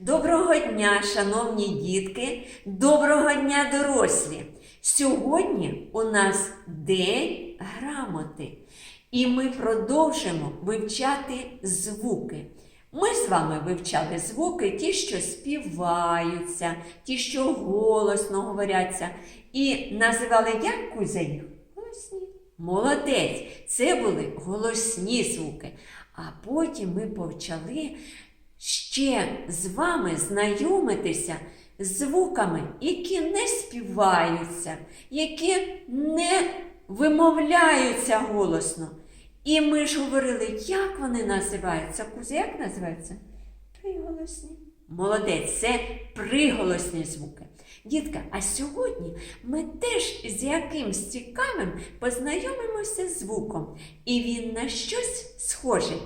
Доброго дня, шановні дітки, доброго дня, дорослі! Сьогодні у нас День грамоти, і ми продовжимо вивчати звуки. Ми з вами вивчали звуки, ті, що співаються, ті, що голосно говоряться, і називали як Кузя їх? Голосні. Молодець! Це були голосні звуки. А потім ми почали ще з вами знайомитися з звуками, які не співаються, які не вимовляються голосно. І ми ж говорили, як вони називаються. Кузя, як називаються? Приголосні. Молодець, це приголосні звуки. Дітка, а сьогодні ми теж з якимсь цікавим познайомимося з звуком, і він на щось схожий.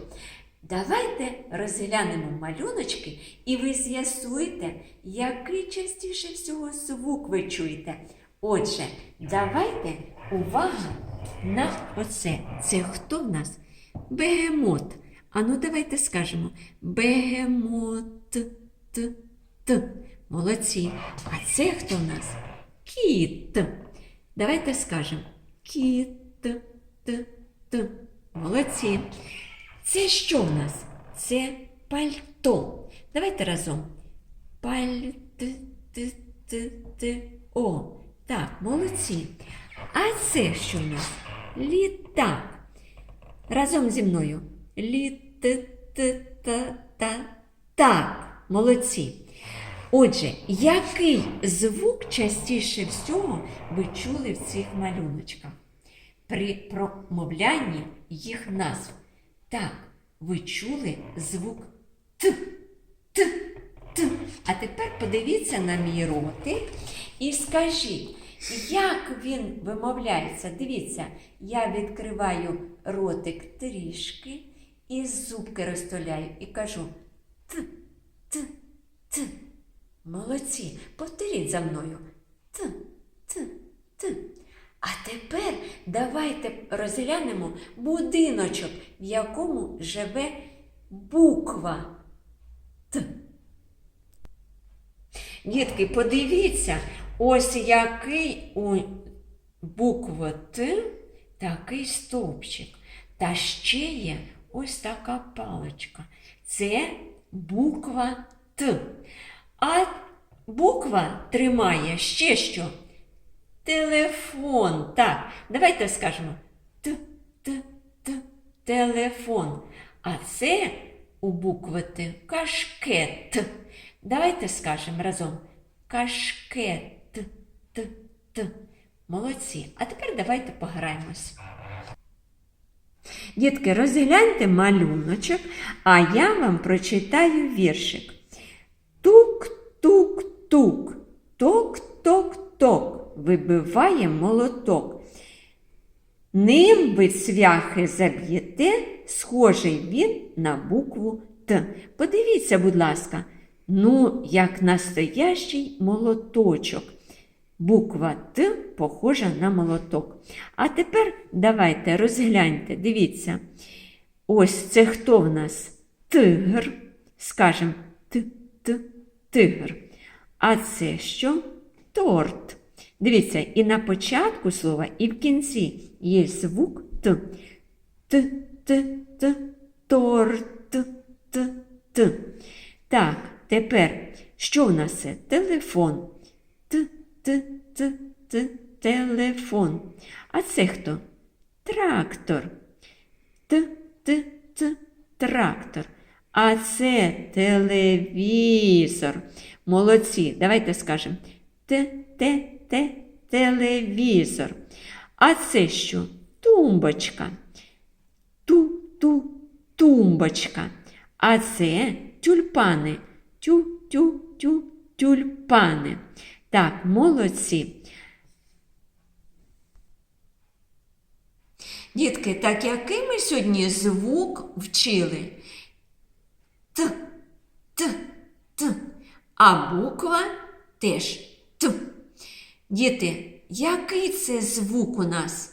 Давайте розглянемо малюночки, і ви з'ясуєте, який частіше всього звук ви чуєте. Отже, давайте увага на оце. Це хто в нас? Бегемот. А ну давайте скажемо бегемот. Т, т. Молодці. А це хто в нас? Кіт. Давайте скажемо кіт. Т, т. Молодці. Це що в нас? Це пальто. Давайте разом. Пальто. Так, молодці. А це що в нас? Літак. Разом зі мною. Літ-та-та. Так, молодці. Отже, який звук частіше всього ви чули в цих малюночках? При промовлянні їх назв. Так, ви чули звук Т, Т, Т. А тепер подивіться на мій ротик і скажіть, як він вимовляється? Дивіться, я відкриваю ротик трішки і зубки розтуляю і кажу Т, Т, Т. Молодці, повторіть за мною. А тепер давайте розглянемо будиночок, в якому живе буква Т. Дітки, подивіться, ось який у букви Т такий стовпчик. Та ще є ось така паличка. Це буква Т. А буква тримає ще що? Телефон. Так, давайте скажемо т, т, т, телефон. А це у букви Т кашкет. Давайте скажемо разом. Кашкет. Т, т. Молодці. А тепер давайте пограємось. Дітки, розгляньте малюночок, а я вам прочитаю віршик. Тук-тук-тук, ток-ток-ток, вибиває молоток. Ним ви цвяхи заб'єте, схожий він на букву Т. Подивіться, будь ласка, ну, як настоящий молоточок. Буква Т похожа на молоток. А тепер давайте розгляньте, дивіться. Ось це хто в нас? Тигр. Скажемо т, т, тигр. А це що? Торт. Дивіться, і на початку слова, і в кінці є звук Т. Т, Т, Т, торт, Т, Т. Так, тепер, що в нас це? Телефон. Т, Т, Т, Т, телефон. А це хто? Трактор. Т, Т, Т, трактор. А це телевізор. Молодці. Давайте скажемо Т, Т, Т, телевізор. А це що? Тумбочка. Ту, ту, тумбочка. А це тюльпани. Тю, тю, тю, тюльпани. Так, молодці. Дітки, так який ми сьогодні звук вчили? Т, Т, Т. А буква теж Т. Діти, який це звук у нас?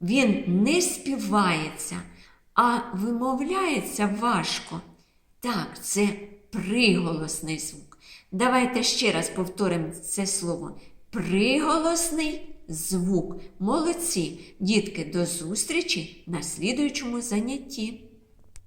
Він не співається, а вимовляється важко. Так, це приголосний звук. Давайте ще раз повторимо це слово. Приголосний звук. Молодці! Дітки, до зустрічі на слідуючому занятті.